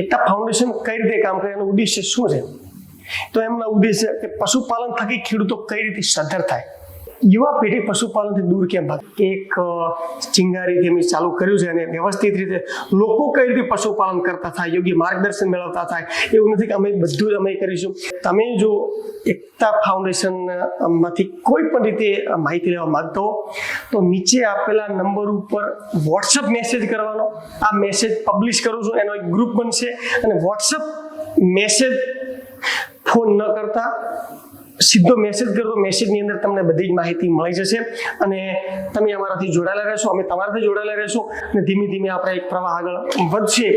એકતા foundation કઈ રીતે કામ કરે, એનો ઉદ્દેશ્ય શું છે? તો એમના ઉદ્દેશ્ય કે પશુપાલન થકી ખેડૂતો કઈ રીતે સદ્ધર થાય? યુવા પેઢી પશુપાલનથી દૂર કેમ ભાગે એક ચિંગારી ચિંગારીથી ચાલુ કર્યું છે અને વ્યવસ્થિત રીતે લોકો કઈ રીતે પશુપાલન કરતા થાય, યોગ્ય માર્ગદર્શન મેળવતા થાય, એવું નથી કે અમે બધું જ અમે કરીશું. તમે જો એકતા ફાઉન્ડેશનમાંથી કોઈ પણ રીતે માહિતી લેવા માંગતો તો નીચે આપેલા નંબર ઉપર વોટ્સઅપ મેસેજ કરવાનો. આ મેસેજ પબ્લિશ કરું છું, એનો એક ગ્રુપ બનશે અને વોટ્સઅપ મેસેજ ફોન ન કરતા સીધો મેસેજ કરો મેસેજની અંદર તમને બધી જ માહિતી મળી જશે અને તમે અમારાથી જોડાયેલા રહેશો, અમે તમારાથી જોડાયેલા રહેશો અને ધીમે ધીમે આપણે એક પ્રવાહ આગળ વધશે.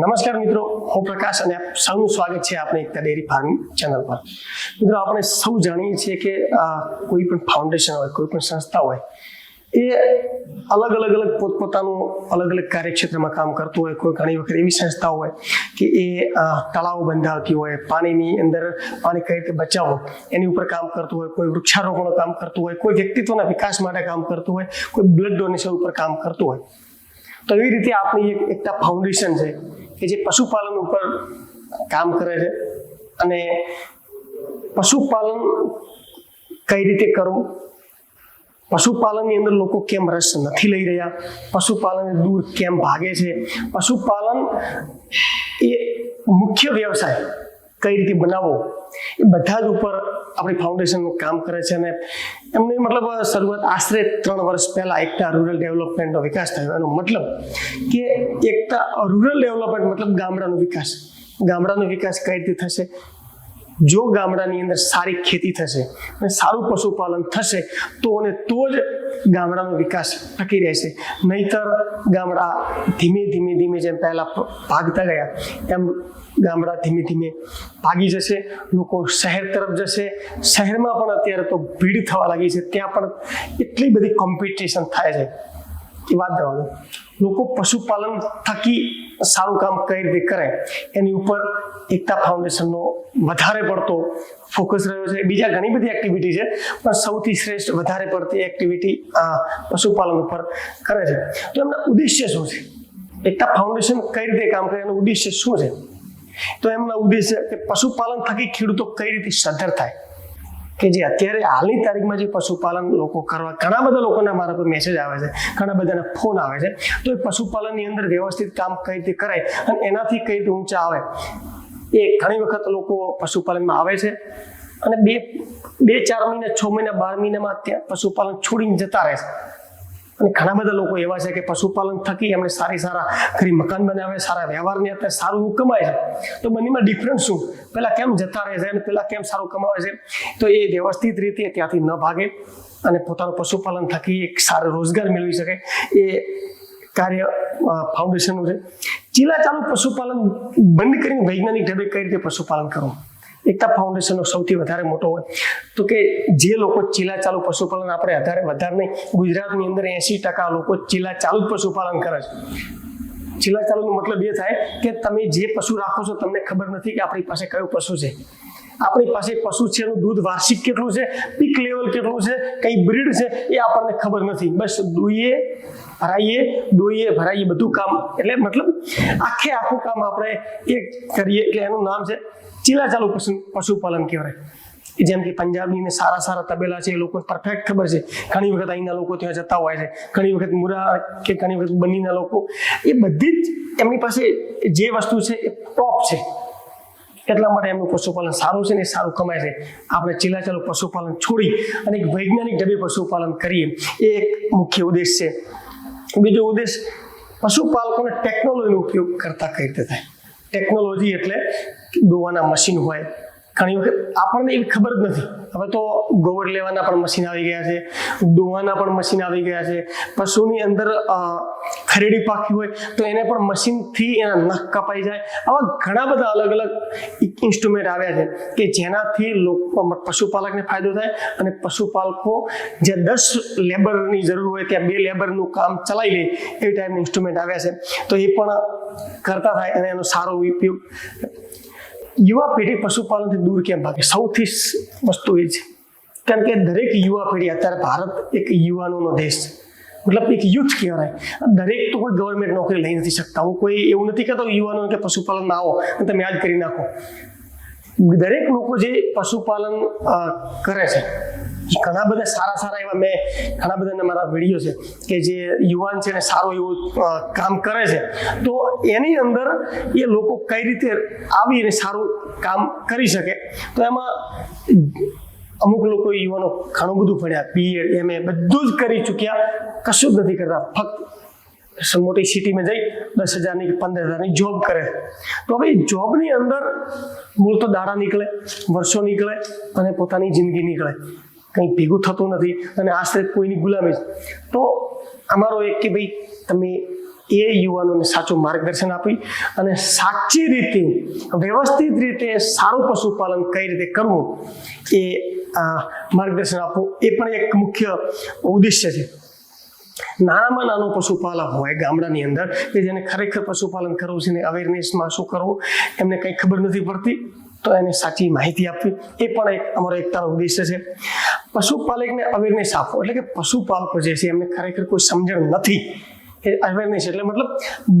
નમસ્કાર મિત્રો, હું પ્રકાશ અને સૌનું સ્વાગત છે આપણે એકતા ડેરી ફાર્મિંગ ચેનલ પર. મિત્રો, આપણે સૌ જાણીએ છીએ કે કોઈ પણ ફાઉન્ડેશન હોય, કોઈ પણ સંસ્થા હોય એ અલગ અલગ અલગ પોતપોતાનું અલગ અલગ કાર્યક્ષેત્રમાં કામ કરતું હોય, કોઈ ઘણી વખત એવી સંસ્થા હોય કે એ તળાવ બંધાવતી હોય, પાણીની અંદર પાણી કઈ રીતે બચાવો એની ઉપર કામ કરતું હોય, કોઈ વૃક્ષારોપણનું કામ કરતું હોય, કોઈ વ્યક્તિત્વના વિકાસ માટે કામ કરતું હોય, કોઈ બ્લડ ડોનેશન ઉપર કામ કરતું હોય. તો એવી રીતે આપણી એક એકતા ફાઉન્ડેશન છે કે જે પશુપાલન ઉપર કામ કરે છે અને પશુપાલન કઈ રીતે કરવું પશુપાલનની અંદર લોકો કેમ રસ નથી લઈ રહ્યા? પશુપાલન દૂર કેમ ભાગે છે? પશુપાલન એ મુખ્ય વ્યવસાય. કઈ રીતે બનાવવો? એ બધા જ ઉપર આપણી ફાઉન્ડેશનનું કામ કરે છે અને એમને મતલબ શરૂઆત આશરે ત્રણ વર્ષ પહેલા એકતા રૂરલ ડેવલપમેન્ટનો વિકાસ થયો. એનો મતલબ કે એકતા રૂરલ ડેવલપમેન્ટ મતલબ ગામડાનો વિકાસ. ગામડાનો વિકાસ કઈ રીતે થશે? જો ગામડાની અંદર સારી ખેતી થશે અને સારું પશુપાલન થશે, તો અને તો જ ગામડાનો વિકાસ ટકી રહેશે. નહીતર ગામડા ધીમે ધીમે ધીમે જેમ પહેલા ભાગતા ગયા, એમ ગામડા ધીમે ધીમે ભાગી જશે, લોકો શહેર તરફ જશે. શહેરમાં પણ અત્યારે તો ભીડ થવા લાગી છે, ત્યાં પણ એટલી બધી કોમ્પિટિશન થાય છે. એ વાત જવા લોકો પશુપાલન થકી સારું કામ કઈ રીતે કરે, એની ઉપર એકતા ફાઉન્ડેશનનો વધારે પડતો ફોકસ રહ્યો છે. બીજા ઘણી બધી એક્ટિવિટી છે, પણ સૌથી શ્રેષ્ઠ વધારે પડતી એક્ટિવિટી આ પશુપાલન ઉપર કરે છે. તો એમના ઉદ્દેશ્ય શું છે? એકતા ફાઉન્ડેશન કઈ રીતે કામ કરે, એનું ઉદ્દેશ્ય શું છે? તો એમના ઉદ્દેશ્ય કે પશુપાલન થકી ખેડૂતો કઈ રીતે સદ્ધર થાય? કે જે અત્યારે હાલની તારીખમાં જે પશુપાલન લોકો કરવા, ઘણા બધા લોકોના મારા પર મેસેજ આવે છે, ઘણા બધાના ફોન આવે છે. તો એ પશુપાલનની અંદર વ્યવસ્થિત કામ કઈ રીતે કરાય અને એનાથી કઈ રીતે ઊંચા આવે? એ ઘણી વખત લોકો પશુપાલનમાં આવે છે. અને બે બે, ચાર મહિના, છ મહિના, બાર મહિનામાં ત્યાં પશુપાલન છોડીને જતા રહે છે. અને ઘણા બધા લોકો એવા છે કે પશુપાલન થકી એમણે સારી સારા ઘરે મકાન બનાવે, સારા વ્યવહારની અત્યારે સારું કમાય છે. તો બંનેમાં ડિફરન્સ શું? પેલા કેમ જતા રહે છે અને પેલા કેમ સારું કમાવે છે? તો એ વ્યવસ્થિત રીતે ત્યાંથી ન ભાગે અને પોતાનું પશુપાલન થકી એક સારો રોજગાર મેળવી શકે. એ કાર્ય ફાઉન્ડેશનનું છે. ચીલા ચાલુ પશુપાલન બંધ કરીને વૈજ્ઞાનિક ઢબે કઈ રીતે પશુપાલન કરવું? એકતા ફાઉન્ડેશનનો સૌથી વધારે મોટો હોય. તો કે જે લોકો ચીલા ચાલુ પશુપાલન આપણે વધારે વધારે નહીં, ગુજરાતની અંદર એસી ટકા લોકો ચીલા ચાલુ પશુપાલન કરે છે. ચીલા ચાલુનો મતલબ એ થાય કે તમે જે પશુ રાખો છો, તમને ખબર નથી કે આપણી પાસે કયું પશુ છે. આપણી પાસે પશુ છે એનું દૂધ વાર્ષિક કેટલું છે, પીક લેવલ કેટલું છે, કઈ બ્રીડ છે, એ આપણને ખબર નથી. બસ દોઈએ ભરાઈએ, દોઈએ, ભરાઈએ બધું કામ. એટલે મતલબ આખે આખું કામ આપણે એ કરીએ, એટલે એનું નામ છે ચીલાચાલુ પશુ પશુપાલન કહેવાય. જેમ કે પંજાબની સારા સારા તબેલા છે, એ લોકોને પરફેક્ટ ખબર છે. ઘણી વખત અહીંના લોકો ત્યાં જતા હોય છે. ઘણી વખત મુરા કે ઘણી વખત બનીના લોકો, એ બધી જ એમની પાસે જે વસ્તુ છે, એ ટોપ છે. એટલા માટે એમનું પશુપાલન સારું છે ને સારું કમાય છે. આપણે ચીલાચાલુ પશુપાલન છોડી અને એક વૈજ્ઞાનિક ઢબે પશુપાલન કરીએ. એ એક મુખ્ય ઉદ્દેશ છે. બીજો ઉદ્દેશ પશુપાલકોને ટેકનોલોજીનો ઉપયોગ કરતા કઈ રીતે થાય? ટેકનોલોજી એટલે દોવાના મશીન હોય ઘણી વખત આપણને એવી ખબર જ નથી. હવે તો ગોબર લેવાના પણ મશીન આવી ગયા છે, દોવાના પણ મશીન આવી ગયા છે, પશુની અંદર ખરેડી પાકી હોય તો એને પણ મશીનથી એના નખ કપાઈ જાય. આવા ઘણા બધા અલગ અલગ ઇન્સ્ટ્રુમેન્ટ આવ્યા છે કે જેનાથી લોકો પશુપાલકને ફાયદો થાય અને પશુપાલકો જે દસ લેબરની જરૂર હોય ત્યાં બે લેબરનું કામ ચલાવી લે એ ટાઈપના ઇન્સ્ટ્રુમેન્ટ આવ્યા છે. તો એ પણ કરતા થાય અને એનો સારો ઉપયોગ યુવા પેઢી પશુપાલનથી દૂર કેમ ભાગે? સૌથી વસ્તુ એ છે. કારણ કે દરેક યુવા પેઢી અત્યારે ભારત એક યુવાનોનો દેશ છે. મતલબ એક યુથ કહેવાય. દરેક તો કોઈ ગવર્મેન્ટ નોકરી લઈ નથી શકતા. હું કોઈ એવું નથી કહેતો યુવાનો કે પશુપાલન આવો અને તમે યાદ કરી નાખો. દરેક લોકો જે પશુપાલન કરે છે ઘણા બધા સારા સારા એવા મેં ઘણા બધા મારા વીડિયો છે કે જે યુવાન છે ને સારું એવું કામ કરે છે. તો એની અંદર એ લોકો કઈ રીતે આવીને સારું કામ કરી શકે? તો એમાં અમુક લોકો યુવાનો ઘણું બધું ભણ્યા બીએડ એમ બધું જ કરી ચૂક્યા. કશું જ નથી કરતા. ફક્ત મોટી સિટીમાં જઈ દસ હજારની કે પંદર હજારની જોબ કરે. તો હવે જોબની અંદર મૂળ તો દાડા નીકળે, વર્ષો નીકળે અને પોતાની જિંદગી નીકળે. કંઈ ભેગું થતું નથી અને આશ્રિત કોઈની ગુલામી તો અમારો એક કે ભાઈ, તમે એ યુવાનોને સાચું માર્ગદર્શન આપી અને સાચી રીતે, વ્યવસ્થિત રીતે સારું પશુપાલન કઈ રીતે કરવું એ માર્ગદર્શન આપવું એ પણ એક મુખ્ય ઉદ્દેશ્ય છે. નાનામાં નાનું પશુપાલક હોય ગામડાની અંદર કે જેને ખરેખર પશુપાલન કરવું છે ને અવેરનેસમાં શું કરવું, એમને કંઈ ખબર નથી પડતી. તો એને સાચી માહિતી આપવી. એ પણ એક અમારો એક તારો ઉદ્દેશ્ય છે. પશુપાલકને અવેરનેસ આપવો. એટલે કે પશુપાલકો જે છે, એમને ખરેખર કોઈ સમજણ નથી. એ અવેરનેસ એટલે મતલબ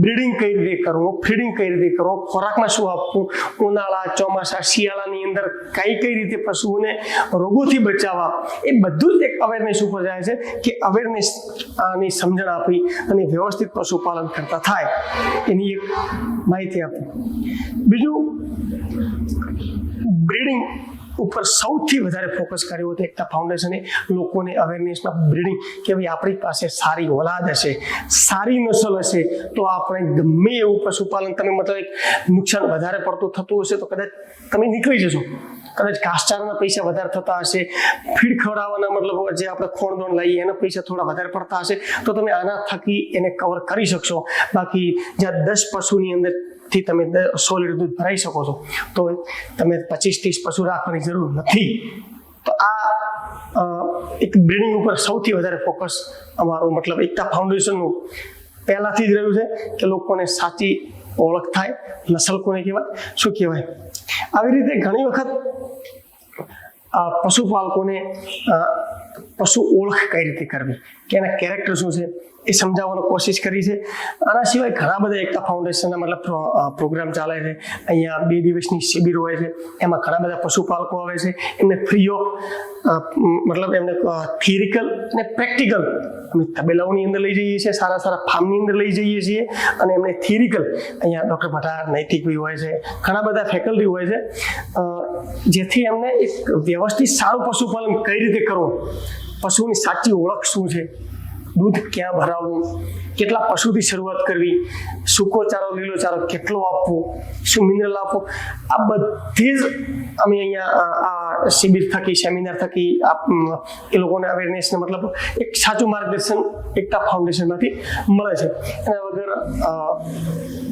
બ્રીડિંગ કઈ રીતે કરવું ફીડિંગ કઈ રીતે કરવું, ખોરાકમાં શું આપવું, ઉનાળા, ચોમાસા, શિયાળાની અંદર કઈ કઈ રીતે પશુઓને રોગોથી બચાવવા, એ બધું જ એક અવેરનેસ ઉપર જાય છે કે અવેરનેસ આની સમજણ આપી અને વ્યવસ્થિત પશુપાલન કરતા થાય. એની એક માહિતી આપી. બીજું બ્રીડિંગ ઉપર સૌથી વધારે ફોકસ કર્યું હતું એકતા ફાઉન્ડેશને લોકોને અવેરનેસમાં બ્રીડિંગ કે ભાઈ આપણી પાસે સારી ઓલાદ હશે, સારી નસલ હશે, તો આપણે ગમે એવું પશુપાલન, તમે મતલબ એક નુકસાન વધારે પડતું થતું હશે તો કદાચ તમે નીકળી જશો. કદાચ ઘાસચારાના પૈસા વધારે થતા હશે, ફીડ ખવડાવવાના મતલબ જે આપણે ખોણ દોણ લઈએ, એના પૈસા થોડા વધારે પડતા હશે, તો તમે આના થકી એને કવર કરી શકશો. બાકી જ્યાં દસ પશુની અંદરથી તમે સો લીટર દૂધ ભરાઈ શકો છો, તો તમે પચીસ ત્રીસ પશુ રાખવાની જરૂર નથી. તો આ એક બ્રિડિંગ ઉપર સૌથી વધારે ફોકસ અમારું મતલબ એકતા ફાઉન્ડેશનનું પહેલાંથી જ રહ્યું છે કે લોકોને સાચી ઓળખ થાય નસલ કોને કહેવાય? શું કહેવાય? આવી રીતે ઘણી વખત આ પશુપાલકોને અ, પશુ ઓળખ કઈ રીતે કરવી? કે એના કેરેક્ટર શું છે? એ સમજાવવાનો કોશિશ કરી છે. આના સિવાય ઘણા બધા એકતા ફાઉન્ડેશનના મતલબ પ્રોગ્રામ ચાલે છે. અહીંયા બે દિવસની શિબિર હોય છે. એમાં ઘણા બધા પશુપાલકો આવે છે. એમને ફ્રી ઓફ મતલબ એમને થિયરિકલ અને પ્રેક્ટિકલ અમે તબેલાઓની અંદર લઈ જઈએ છીએ. સારા સારા ફાર્મની અંદર લઈ જઈએ છીએ. અને એમને થિયરિકલ અહીંયા ડૉક્ટર ભટ્ટા બી હોય છે. ઘણા બધા ફેકલ્ટી હોય છે. જેથી એમને એક વ્યવસ્થિત સારું પશુપાલન કઈ રીતે કરવું? પશુની સાચી ઓળખ શું છે? દૂધ ક્યાં ભરાવવું? કેટલા પશુથી શરૂઆત કરવી? સૂકો ચારો લીલો ચારો કેટલો આપવો? શું મિનરલ આપવો? આ બધી જ અમે અહીંયા, આ શિબિર થકી સેમિનાર થકી એ લોકોને અવેરનેસને મતલબ એક સાચું માર્ગદર્શન એકતા ફાઉન્ડેશનમાંથી મળે છે. એના વગર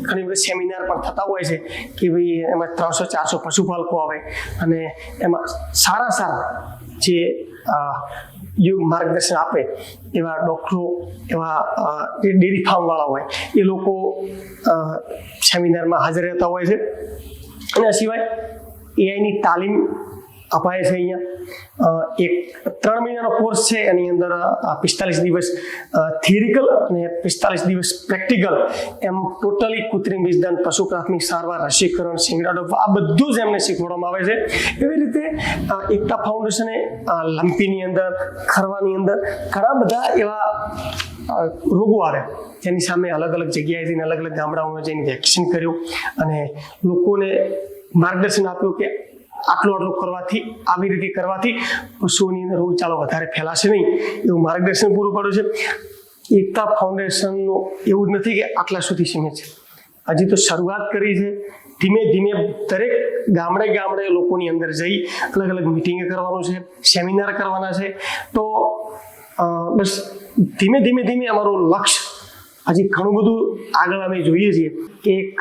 ઘણી બધી સેમિનાર પણ થતા હોય છે કે ભાઈ એમાં ત્રણસો, ચારસો પશુપાલકો આવે અને એમાં સારા સારા જે યોગ માર્ગદર્શન આપે, એવા ડૉક્ટરો, એવા ડેરી ફાર્મવાળા હોય, એ લોકો સેમિનારમાં હાજર રહેતા હોય છે. એના સિવાય એઆઈની તાલીમ અપાય છે અહીંયા. એક ત્રણ મહિનાનો કોર્સ છે, એની અંદર પિસ્તાલીસ દિવસ થિયરિકલ અને પિસ્તાલીસ દિવસ પ્રેક્ટિકલ એમ ટોટલી કૃત્રિમ વીજદાન પશુ પ્રાથમિક સારવાર, રસીકરણ શિંગડાડો આ બધું જ એમને શીખવાડવામાં આવે છે. એવી રીતે એકતા ફાઉન્ડેશને લંપીની અંદર, ખરવાની અંદર ઘણા બધા એવા રોગો આવે. જેની સામે અલગ અલગ જગ્યાએથી અલગ અલગ ગામડાઓમાં જઈને વેક્સિન કર્યું અને લોકોને માર્ગદર્શન આપ્યું કે આટલું આટલું કરવાથી, આવી રીતે કરવાથી પશુઓની અંદર રોગચાળો વધારે ફેલાશે નહીં, એવું માર્ગદર્શન પૂરું પાડ્યું છે. એકતા ફાઉન્ડેશનનું એવું જ નથી કે આટલા સુધી સીમિત છે. હજી તો શરૂઆત કરી છે. ધીમે ધીમે દરેક ગામડે ગામડે લોકોની અંદર જઈ અલગ અલગ મિટિંગ કરવાનું છે સેમિનાર કરવાના છે. તો બસ ધીમે ધીમે ધીમે અમારું લક્ષ્ય હજી ઘણું બધું આગળ અમે જોઈએ છીએ કે એક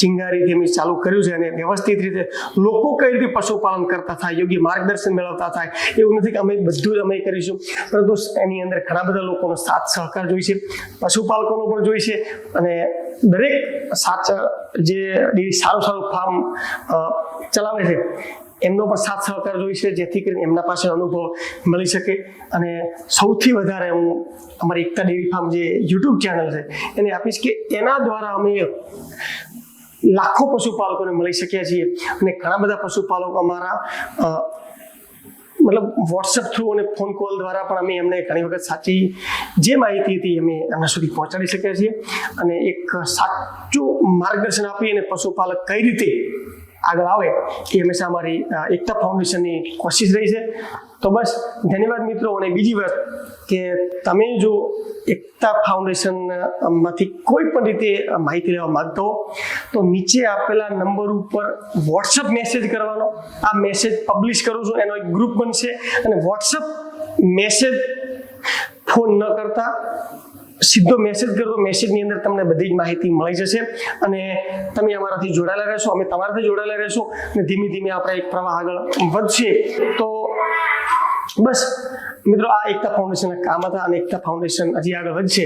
ચિંગારી અમે ચાલુ કર્યું છે અને વ્યવસ્થિત રીતે લોકો કઈ રીતે પશુપાલન કરતા થાય, યોગ્ય માર્ગદર્શન મેળવતા થાય, એવું નથી કે અમે બધું જ અમે કરીશું. પરંતુ એની અંદર ઘણા બધા લોકોનો સાથ સહકાર જોઈશે પશુપાલકોનો પણ જોઈશે અને દરેક સાચા, જે સારું સારું ફાર્મ ચલાવે છે એમનો પણ સાથ સહકાર જોઈશે જેથી કરીને એમના પાસે અનુભવ મળી શકે. અને સૌથી વધારે હું અમારી એકતા ડેરી ફાર્મ જે યુટ્યુબ ચેનલ છે, એને આપીશ કે એના દ્વારા અમે લાખો પશુપાલકોને મળી શક્યા છીએ. અને ઘણા બધા પશુપાલકો અમારા મતલબ વોટ્સઅપ થ્રુ અને ફોન કોલ દ્વારા પણ અમે એમને ઘણી વખત સાચી જે માહિતી હતી અમે એમના સુધી પહોંચાડી શક્યા છીએ. અને એક સાચું માર્ગદર્શન આપી અને પશુપાલક કઈ રીતે આગળ આવે, એ હંમેશા અમારી એકતા ફાઉન્ડેશનની કોશિશ રહી છે. તો બસ, ધન્યવાદ મિત્રો, અને બીજી વાત કે તમે જો એકતા ફાઉન્ડેશનમાંથી કોઈ પણ રીતે માહિતી લેવા માંગતો તો નીચે આપેલા નંબર ઉપર વોટ્સઅપ મેસેજ કરવાનો. આ મેસેજ પબ્લિશ કરું છું, એનો એક ગ્રુપ બનશે. અને વોટ્સઅપ મેસેજ ફોન ન કરતા સીધો મેસેજ કરો મેસેજની અંદર તમને બધી જ માહિતી મળી જશે અને તમે અમારાથી જોડાયેલા રહેશો, અમે તમારાથી જોડાયેલા રહેશું અને ધીમે ધીમે આપણે એક પ્રવાહ આગળ વધશે. તો બસ, મિત્રો, આ એકતા ફાઉન્ડેશનના કામ હતા અને એકતા ફાઉન્ડેશન હજી આગળ વધશે.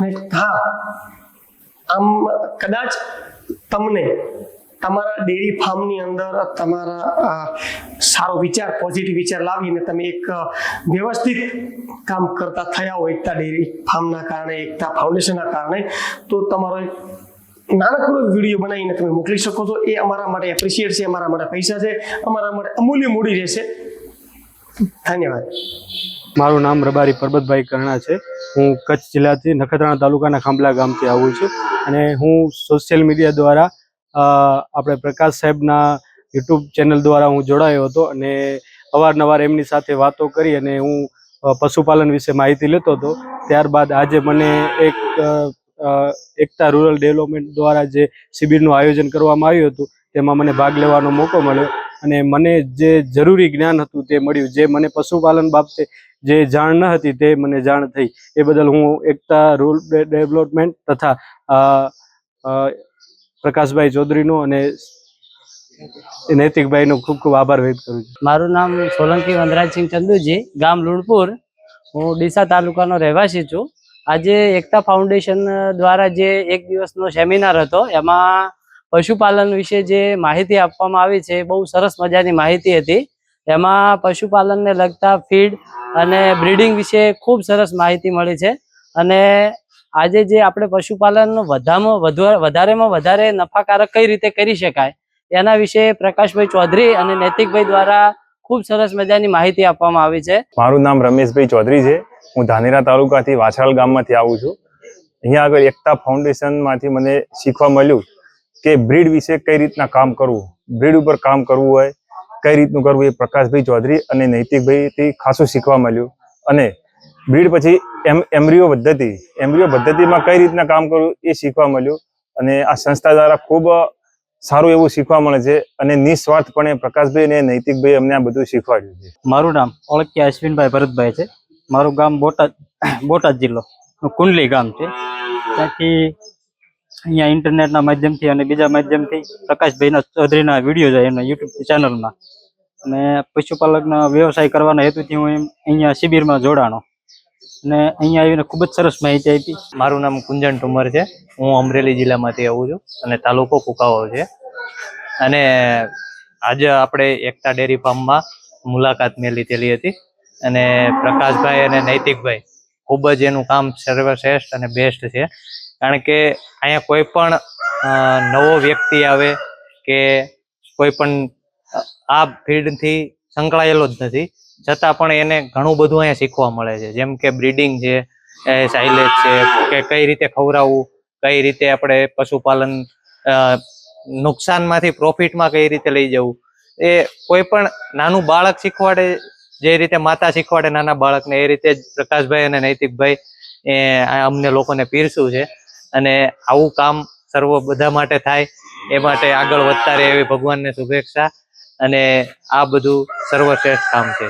અને હા, આમ કદાચ તમને તમારા ડેરી ફાર્મની અંદર તમારા સારો વિચાર પોઝિટિવ વિચાર લાવીને તમે એક વ્યવસ્થિત કામ કરતા થયા હોય એકતા ડેરી ફાર્મના કારણે, એકતા ફાઉન્ડેશનના કારણે, તો તમારો નાનકડો વીડિયો બનાવીને તમે મોકલી શકો છો. એ અમારા માટે એપ્રિશિએટ છે, અમારા માટે પૈસા છે, અમારા માટે અમૂલ્ય મૂડી રહેશે. ધન્યવાદ. મારું નામ રબારી પરબતભાઈ કરણા છે. હું કચ્છ જિલ્લાથી નખત્રાણા તાલુકાના ખાંભલા ગામથી આવું છું. અને હું સોશિયલ મીડિયા દ્વારા આપણે પ્રકાશ સાહેબના યુટ્યુબ ચેનલ દ્વારા હું જોડાયો હતો અને અવારનવાર એમની સાથે વાતો કરી અને હું પશુપાલન વિશે માહિતી લેતો હતો. ત્યારબાદ આજે મને એક એકતા રૂરલ ડેવલપમેન્ટ દ્વારા જે શિબિરનું આયોજન કરવામાં આવ્યું હતું, તેમાં મને ભાગ લેવાનો મોકો મળ્યો અને મને જે જરૂરી જ્ઞાન હતું તે મળ્યું. જે મને પશુપાલન બાબતે જે જાણ ન હતી તે મને જાણ થઈ. એ બદલ હું એકતા રૂરલ ડેવલપમેન્ટ તથા પ્રકાશભાઈ ચૌધરીનો અને નૈતિકભાઈનો ખૂબ ખૂબ આભાર વ્યક્ત કરું છું. મારું નામ સોલંકી વનરાજસિંહ ચંદુજી, ગામ લુણપુર. હું ડીસા તાલુકાનો રહેવાસી છું. આજે એકતા ફાઉન્ડેશન દ્વારા જે એક દિવસનો સેમિનાર હતો, એમાં પશુપાલન વિશે જે માહિતી આપવામાં આવી છે બહુ સરસ મજાની માહિતી હતી. એમાં પશુપાલનને લગતા ફીડ અને બ્રીડિંગ વિશે ખૂબ સરસ માહિતી મળી છે. અને આજે જે આપણે પશુપાલન વધામાં વધારેમાં વધારે નફાકારક કઈ રીતે કરી શકાય, એના વિશે પ્રકાશભાઈ ચૌધરી અને નૈતિકભાઈ દ્વારા ખૂબ સરસ મજાની માહિતી આપવામાં આવી છે. મારું નામ રમેશભાઈ ચૌધરી છે. હું ધાનેરા તાલુકાથી વાછાળ ગામમાંથી આવું છું. અહીંયા આગળ એકતા ફાઉન્ડેશનમાંથી મને શીખવા મળ્યું કે બ્રીડ વિશે કઈ રીતના કામ કરવું, બ્રીડ ઉપર કામ કરવું હોય, કઈ રીતનું કરવું એ પ્રકાશભાઈ ચૌધરી અને નૈતિકભાઈથી ખાસું શીખવા મળ્યું. અને બ્રીડ પછી એમ એમ્બ્રિયો પદ્ધતિ, એમ્બ્રિયો પદ્ધતિમાં કઈ રીતના કામ કરવું એ શીખવા મળ્યું અને આ સંસ્થા દ્વારા ખૂબ સારું એવું શીખવા મળે છે અને નિસ્વાર્થપણે પ્રકાશભાઈ અને નૈતિકભાઈ અમને આ બધું શીખવાડ્યું છે. મારું નામ ઓળખ્યા અશ્વિનભાઈ ભરતભાઈ છે. મારું ગામ બોટાદ બોટાદ જિલ્લો. કુંડલી ગામ છે. ત્યાંથી અહીંયા ઇન્ટરનેટના માધ્યમથી અને બીજા માધ્યમથી પ્રકાશભાઈના ચૌધરીના વીડિયો છે એના યુટ્યુબ ચેનલમાં. અને પશુપાલકના વ્યવસાય કરવાના હેતુથી હું એમ અહીંયા શિબિરમાં જોડાણો. અને અહીંયા આવીને ખૂબ જ સરસ માહિતી આપી. મારું નામ કુંજન ઠુમર છે. હું અમરેલી જિલ્લામાંથી આવું છું અને તાલુકો કુકાવો છે. અને આજે આપણે એકતા ડેરી ફાર્મમાં મુલાકાત મેં લીધેલી હતી અને પ્રકાશભાઈ અને નૈતિકભાઈ ખૂબ જ એનું કામ સર્વશ્રેષ્ઠ અને બેસ્ટ છે. કારણ કે અહીંયા કોઈ પણ નવો વ્યક્તિ આવે કે કોઈ પણ આ ફિલ્ડથી સંકળાયેલો જ નથી. છતાં પણ એને ઘણું બધું અહીંયા શીખવા મળે છે. જેમ કે બ્રીડિંગ છે સાઇલેજ છે, કે કઈ રીતે ખવડાવવું, કઈ રીતે આપણે પશુપાલન નુકસાનમાંથી પ્રોફિટમાં કઈ રીતે લઈ જવું. એ કોઈ પણ નાનું બાળક શીખવાડે, જે રીતે માતા શીખવાડે નાના બાળકને, એ રીતે જ પ્રકાશભાઈ અને નૈતિકભાઈ એ અમને લોકોને પીરસ્યું છે. અને આવું કામ સર્વ બધા માટે થાય, એ માટે આગળ વધતા રહે એવી ભગવાનને શુભેચ્છા. અને આ બધું સર્વશ્રેષ્ઠ કામ છે.